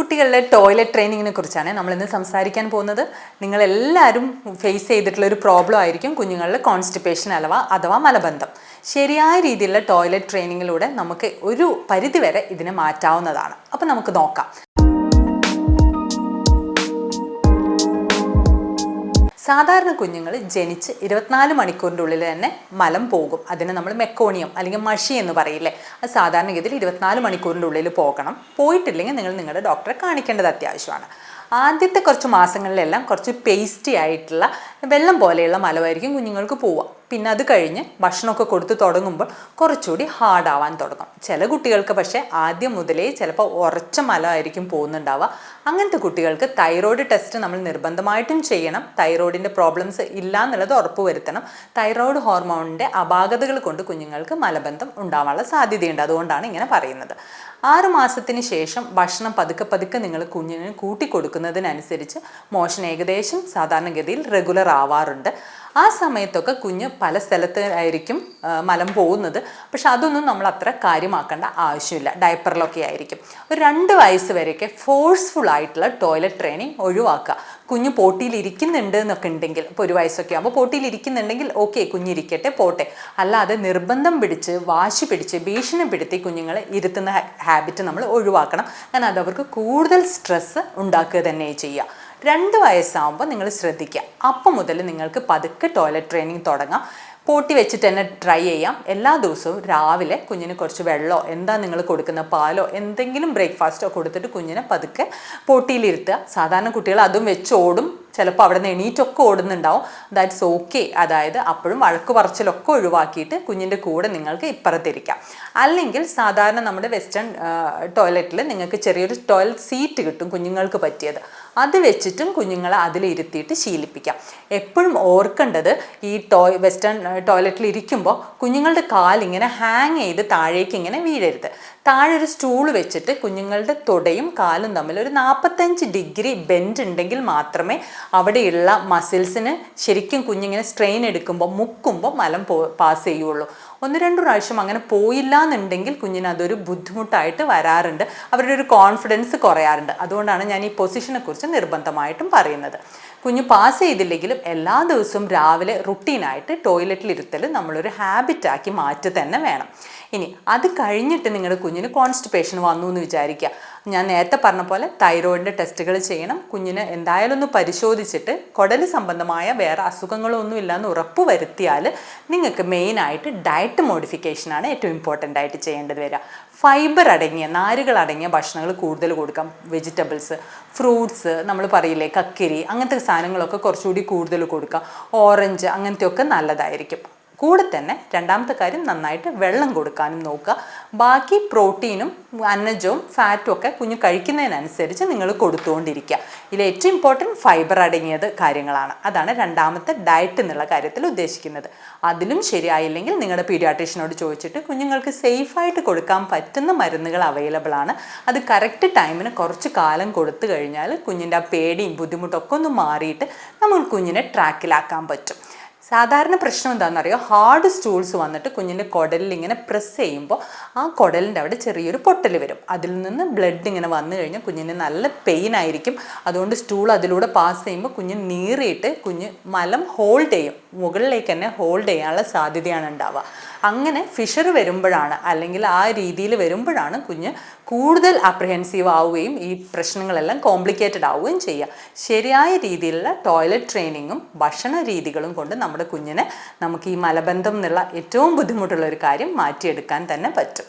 കുട്ടികളുടെ ടോയ്ലറ്റ് ട്രെയിനിങ്ങിനെ കുറിച്ചാണ് നമ്മൾ ഇന്ന് സംസാരിക്കാൻ പോകുന്നത്. നിങ്ങളെല്ലാവരും ഫേസ് ചെയ്തിട്ടുള്ള ഒരു പ്രോബ്ലം ആയിരിക്കും കുഞ്ഞുങ്ങളുടെ കോൺസ്റ്റിപ്പേഷൻ അലവ അഥവാ മലബന്ധം. ശരിയായ രീതിയിലുള്ള ടോയ്ലറ്റ് ട്രെയിനിങ്ങിലൂടെ നമുക്ക് ഒരു പരിധിവരെ ഇതിനെ മാറ്റാവുന്നതാണ്. അപ്പോൾ നമുക്ക് നോക്കാം. സാധാരണ കുഞ്ഞുങ്ങൾ ജനിച്ച് ഇരുപത്തിനാല് മണിക്കൂറിന്റെ ഉള്ളിൽ തന്നെ മലം പോകും. അതിന് നമ്മൾ മെക്കോണിയം അല്ലെങ്കിൽ മഷി എന്ന് പറയില്ലേ? അത് സാധാരണഗതിയിൽ ഇരുപത്തിനാല് മണിക്കൂറിന്റെ ഉള്ളിൽ പോകണം. പോയിട്ടില്ലെങ്കിൽ നിങ്ങൾ നിങ്ങളുടെ ഡോക്ടറെ കാണിക്കേണ്ടത് അത്യാവശ്യമാണ്. ആദ്യത്തെ കുറച്ച് മാസങ്ങളിലെല്ലാം കുറച്ച് പേസ്റ്റി ആയിട്ടുള്ള വെള്ളം പോലെയുള്ള മലമായിരിക്കും കുഞ്ഞുങ്ങൾക്ക് പോവുക. പിന്നെ അത് കഴിഞ്ഞ് ഭക്ഷണമൊക്കെ കൊടുത്ത് തുടങ്ങുമ്പോൾ കുറച്ചുകൂടി ഹാർഡാവാൻ തുടങ്ങും. ചില കുട്ടികൾക്ക് പക്ഷേ ആദ്യം മുതലേ ചിലപ്പോൾ ഉറച്ച മലമായിരിക്കും പോകുന്നുണ്ടാവുക. അങ്ങനത്തെ കുട്ടികൾക്ക് തൈറോയ്ഡ് ടെസ്റ്റ് നമ്മൾ നിർബന്ധമായിട്ടും ചെയ്യണം. തൈറോയിഡിന്റെ പ്രോബ്ലംസ് ഇല്ല എന്നുള്ളത് ഉറപ്പ് വരുത്തണം. തൈറോയ്ഡ് ഹോർമോണിന്റെ അപാകതകൾ കൊണ്ട് കുഞ്ഞുങ്ങൾക്ക് മലബന്ധം ഉണ്ടാവാനുള്ള സാധ്യതയുണ്ട്. അതുകൊണ്ടാണ് ഇങ്ങനെ പറയുന്നത്. ആറ് മാസത്തിന് ശേഷം ഭക്ഷണം പതുക്കെ പതുക്കെ നിങ്ങൾ കുഞ്ഞിന് കൂട്ടി കൊടുക്കുന്നതിനനുസരിച്ച് മോഷൻ ഏകദേശം സാധാരണഗതിയിൽ റെഗുലർ ആവാറുണ്ട്. ആ സമയത്തൊക്കെ കുഞ്ഞ് പല സ്ഥലത്തായിരിക്കും മലം പോകുന്നത്. പക്ഷെ അതൊന്നും നമ്മൾ അത്ര കാര്യമാക്കേണ്ട ആവശ്യമില്ല. ഡയപ്പറിലൊക്കെ ആയിരിക്കും. ഒരു രണ്ട് വയസ്സ് വരെയൊക്കെ ഫോഴ്സ്ഫുൾ ആയിട്ടുള്ള ടോയ്ലറ്റ് ട്രെയിനിങ് ഒഴിവാക്കുക. കുഞ്ഞ് പോട്ടിയിൽ ഇരിക്കുന്നുണ്ട് എന്നൊക്കെ ഉണ്ടെങ്കിൽ ഇപ്പോൾ ഒരു വയസ്സൊക്കെ ആകുമ്പോൾ പോട്ടിയിൽ ഇരിക്കുന്നുണ്ടെങ്കിൽ ഓക്കെ കുഞ്ഞിരിക്കട്ടെ പോട്ടെ. അല്ലാതെ നിർബന്ധം പിടിച്ച് വാശി പിടിച്ച് ഭീഷണിപ്പെടുത്തി കുഞ്ഞുങ്ങളെ ഇരുത്തുന്ന ഹാബിറ്റ് നമ്മൾ ഒഴിവാക്കണം. കാരണം അത് അവർക്ക് കൂടുതൽ സ്ട്രെസ്സ് ഉണ്ടാക്കുക തന്നെ ചെയ്യുക. രണ്ട് വയസ്സാകുമ്പോൾ നിങ്ങൾ ശ്രദ്ധിക്കുക. അപ്പം മുതൽ നിങ്ങൾക്ക് പതുക്കെ ടോയ്ലറ്റ് ട്രെയിനിങ് തുടങ്ങാം. പൂട്ടി വെച്ചിട്ട് തന്നെ ട്രൈ ചെയ്യാം. എല്ലാ ദിവസവും രാവിലെ കുഞ്ഞിന് കുറച്ച് വെള്ളമോ എന്താ നിങ്ങൾ കൊടുക്കുന്ന പാലോ എന്തെങ്കിലും ബ്രേക്ക്ഫാസ്റ്റോ കൊടുത്തിട്ട് കുഞ്ഞിനെ പതുക്കെ പൂട്ടിയിലിരുത്തുക. സാധാരണ കുട്ടികൾ അതും വെച്ച് ഓടും. ചിലപ്പോൾ അവിടെ നിന്ന് എണീറ്റൊക്കെ ഓടുന്നുണ്ടാവും. ദാറ്റ്സ് ഓക്കെ അതായത് അപ്പോഴും വഴക്ക് പറച്ചിലൊക്കെ ഒഴിവാക്കിയിട്ട് കുഞ്ഞിന്റെ കൂടെ നിങ്ങൾക്ക് ഇപ്പുറത്തിരിക്കാം. അല്ലെങ്കിൽ സാധാരണ നമ്മുടെ വെസ്റ്റേൺ ടോയ്ലറ്റിൽ നിങ്ങൾക്ക് ചെറിയൊരു ടോയ്ലറ്റ് സീറ്റ് കിട്ടും കുഞ്ഞുങ്ങൾക്ക് പറ്റിയത്. അത് വെച്ചിട്ടും കുഞ്ഞുങ്ങളെ അതിലിരുത്തിയിട്ട് ശീലിപ്പിക്കാം. എപ്പോഴും ഓർക്കേണ്ടത് ഈ ടോയ് വെസ്റ്റേൺ ടോയ്ലറ്റിൽ ഇരിക്കുമ്പോൾ കുഞ്ഞുങ്ങളുടെ കാലിങ്ങനെ ഹാങ് ചെയ്ത് താഴേക്ക് ഇങ്ങനെ വീഴരുത്. താഴെ ഒരു സ്റ്റൂൾ വെച്ചിട്ട് കുഞ്ഞുങ്ങളുടെ തുടയും കാലും തമ്മിൽ ഒരു നാൽപ്പത്തഞ്ച് ഡിഗ്രി ബെൻഡ് ഉണ്ടെങ്കിൽ മാത്രമേ അവിടെയുള്ള മസിൽസിന് ശരിക്കും കുഞ്ഞിങ്ങനെ സ്ട്രെയിൻ എടുക്കുമ്പോൾ മുക്കുമ്പോൾ മലം പോ പാസ് ചെയ്യുള്ളൂ. ഒന്ന് രണ്ട് പ്രാവശ്യം അങ്ങനെ പോയില്ല എന്നുണ്ടെങ്കിൽ കുഞ്ഞിന് അതൊരു ബുദ്ധിമുട്ടായിട്ട് വരാറുണ്ട്. അവരുടെ ഒരു കോൺഫിഡൻസ് കുറയാറുണ്ട്. അതുകൊണ്ടാണ് ഞാൻ ഈ പൊസിഷനെക്കുറിച്ച് നിർബന്ധമായിട്ടും പറയുന്നത്. കുഞ്ഞ് പാസ് ചെയ്തില്ലെങ്കിലും എല്ലാ ദിവസവും രാവിലെ റുട്ടീനായിട്ട് ടോയ്ലറ്റിലിരുത്തൽ നമ്മളൊരു ഹാബിറ്റാക്കി മാറ്റി തന്നെ വേണം. ഇനി അത് കഴിഞ്ഞിട്ട് നിങ്ങളുടെ കുഞ്ഞിന് കോൺസ്റ്റിപ്പേഷൻ വന്നു എന്ന് വിചാരിക്കുക ഞാൻ നേരത്തെ പറഞ്ഞ പോലെ തൈറോയിഡിന്റെ ടെസ്റ്റുകൾ ചെയ്യണം. കുഞ്ഞിന് എന്തായാലും ഒന്ന് പരിശോധിച്ചിട്ട് കുടൽ സംബന്ധമായ വേറെ അസുഖങ്ങളൊന്നും ഇല്ലയെന്ന് ഉറപ്പ് വരുത്തിയാൽ നിങ്ങൾക്ക് മെയിനായിട്ട് ഡയറ്റ് മോഡിഫിക്കേഷനാണ് ഏറ്റവും ഇമ്പോർട്ടന്റ് ആയിട്ട് ചെയ്യേണ്ടത് വരിക. ഫൈബർ അടങ്ങിയ നാരുകൾ അടങ്ങിയ ഭക്ഷണങ്ങൾ കൂടുതൽ കൊടുക്കാം. വെജിറ്റബിൾസ് ഫ്രൂട്ട്സ് നമ്മൾ പറയില്ലേ കക്കിരി അങ്ങനത്തെ സാധനങ്ങളൊക്കെ കുറച്ചുകൂടി കൂടുതൽ കൊടുക്കാം. ഓറഞ്ച് അങ്ങനത്തെയൊക്കെ നല്ലതായിരിക്കും. കൂടെ തന്നെ രണ്ടാമത്തെ കാര്യം നന്നായിട്ട് വെള്ളം കൊടുക്കാനും നോക്കുക. ബാക്കി പ്രോട്ടീനും അന്നജവും ഫാറ്റും ഒക്കെ കുഞ്ഞ് കഴിക്കുന്നതിനനുസരിച്ച് നിങ്ങൾ കൊടുത്തുകൊണ്ടിരിക്കുക. ഇതിൽ ഏറ്റവും ഇമ്പോർട്ടന്റ് ഫൈബർ അടങ്ങിയത് കാര്യങ്ങളാണ്. അതാണ് രണ്ടാമത്തെ ഡയറ്റ് എന്നുള്ള കാര്യത്തിൽ ഉദ്ദേശിക്കുന്നത്. അതിലും ശരിയായില്ലെങ്കിൽ നിങ്ങളുടെ പീഡിയാട്രീഷ്യനോട് ചോദിച്ചിട്ട് കുഞ്ഞുങ്ങൾക്ക് സേഫായിട്ട് കൊടുക്കാൻ പറ്റുന്ന മരുന്നുകൾ അവൈലബിൾ ആണ്. അത് കറക്റ്റ് ടൈമിന് കുറച്ച് കാലം കൊടുത്തു കഴിഞ്ഞാൽ കുഞ്ഞിന്റെ ആ പേടിയും ബുദ്ധിമുട്ടൊക്കെ ഒന്ന് മാറിയിട്ട് നമ്മൾ കുഞ്ഞിനെ ട്രാക്കിലാക്കാൻ പറ്റും. സാധാരണ പ്രശ്നം എന്താണെന്നറിയോ? ഹാർഡ് സ്റ്റൂൾസ് വന്നിട്ട് കുഞ്ഞിന്റെ കുടലിൽ ഇങ്ങനെ പ്രസ് ചെയ്യുമ്പോൾ ആ കുടലിന്റെ അവിടെ ചെറിയൊരു പൊട്ടൽ വരും. അതിൽ നിന്ന് ബ്ലഡ് ഇങ്ങനെ വന്നു കഴിഞ്ഞാൽ കുഞ്ഞിന് നല്ല പെയിൻ ആയിരിക്കും. അതുകൊണ്ട് സ്റ്റൂൾ അതിലൂടെ പാസ് ചെയ്യുമ്പോൾ കുഞ്ഞ് നീറിയിട്ട് കുഞ്ഞ് മലം ഹോൾഡ് ചെയ്യും. മുകളിലേക്ക് തന്നെ ഹോൾഡ് ചെയ്യാനുള്ള സാധ്യതയാണ് ഉണ്ടാവുക. അങ്ങനെ ഫിഷർ വരുമ്പോഴാണ് അല്ലെങ്കിൽ ആ രീതിയിൽ വരുമ്പോഴാണ് കുഞ്ഞ് കൂടുതൽ അപ്രിഹെൻസീവ് ആവുകയും ഈ പ്രശ്നങ്ങളെല്ലാം കോംപ്ലിക്കേറ്റഡ് ആവുകയും ചെയ്യുക. ശരിയായ രീതിയിലുള്ള ടോയ്ലറ്റ് ട്രെയിനിങ്ങും ഭക്ഷണ രീതികളും കൊണ്ട് നമ്മുടെ കുഞ്ഞിന് നമുക്ക് ഈ മലബന്ധം എന്നുള്ള ഏറ്റവും ബുദ്ധിമുട്ടുള്ള ഒരു കാര്യം മാറ്റിയെടുക്കാൻ തന്നെ പറ്റും.